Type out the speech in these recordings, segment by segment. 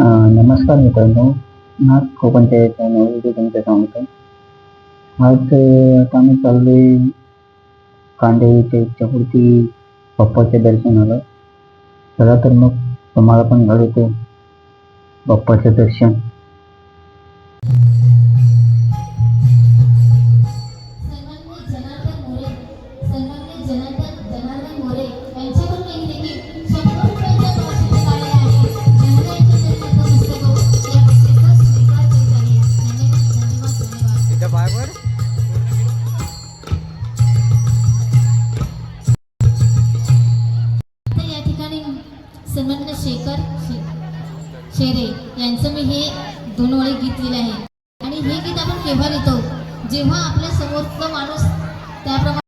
नमस्कार मित्रांनो. नाथ कोकणच्या या चॅनलवरती तुमचं सांगतो आज अं, आता आम्ही चाललोय कांदेरीच्या इच्छापूर्ती बाप्पाच्या दर्शनाला. चला तर मग तुम्हाला पण घडवतो बाप्पाचं दर्शन. जनार्दन मोरे यांच्याकडून मी हे दोन ओळी गीत लिहिले आहे. आणि हे गीत आपण केव्हा लिहितो? जेव्हा आपल्या समोरचा माणूस त्याप्रमाणे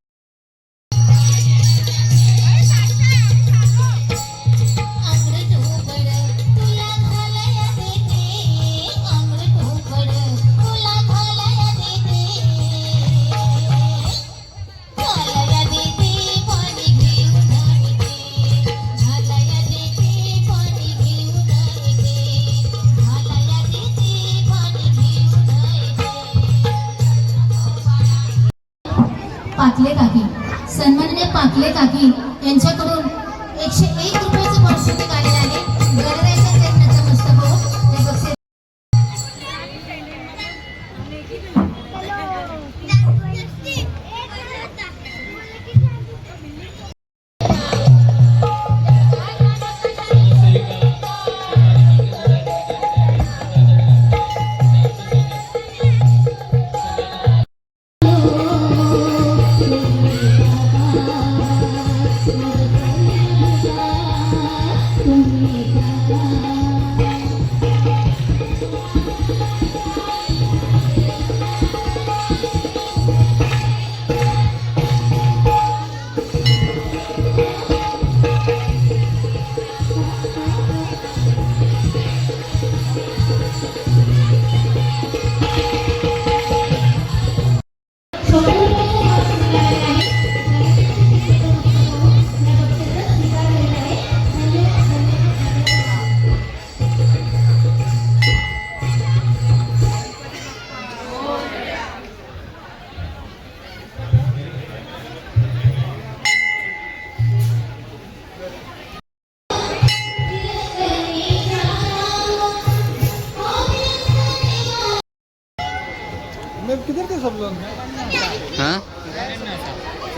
पाकले काकी. सन्माननीय पाकले काकी यांच्याकडून एकशे एक रुपयाचं बक्षीस आलेलं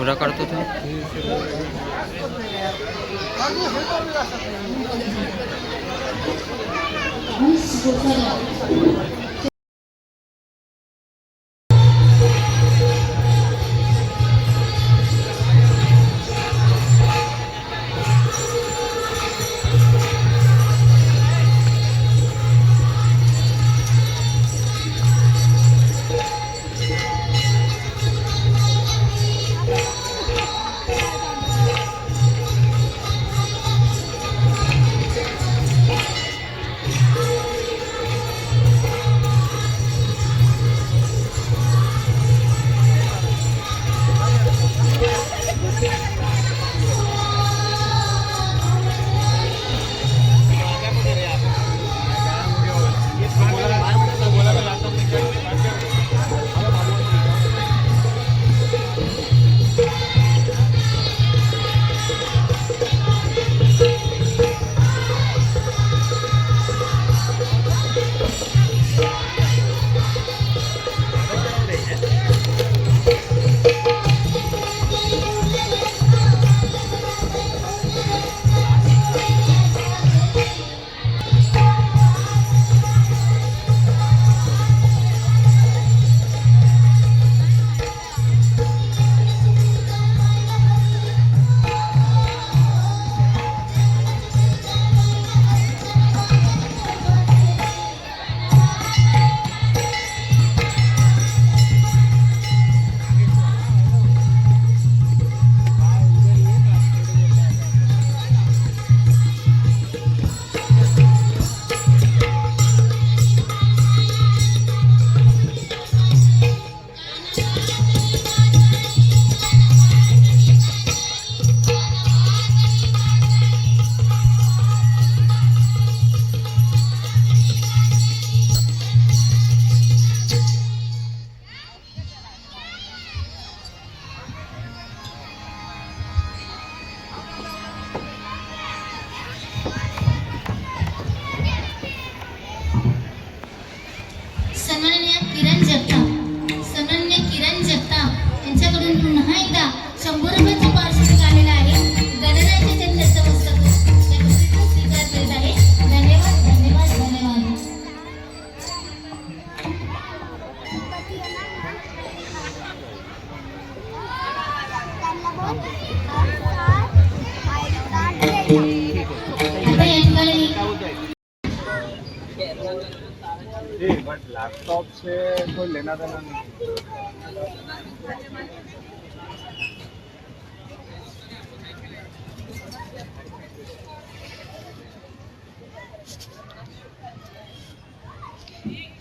पूरा कर तो थे बट लैपटॉप से कोई लेना देना नहीं हां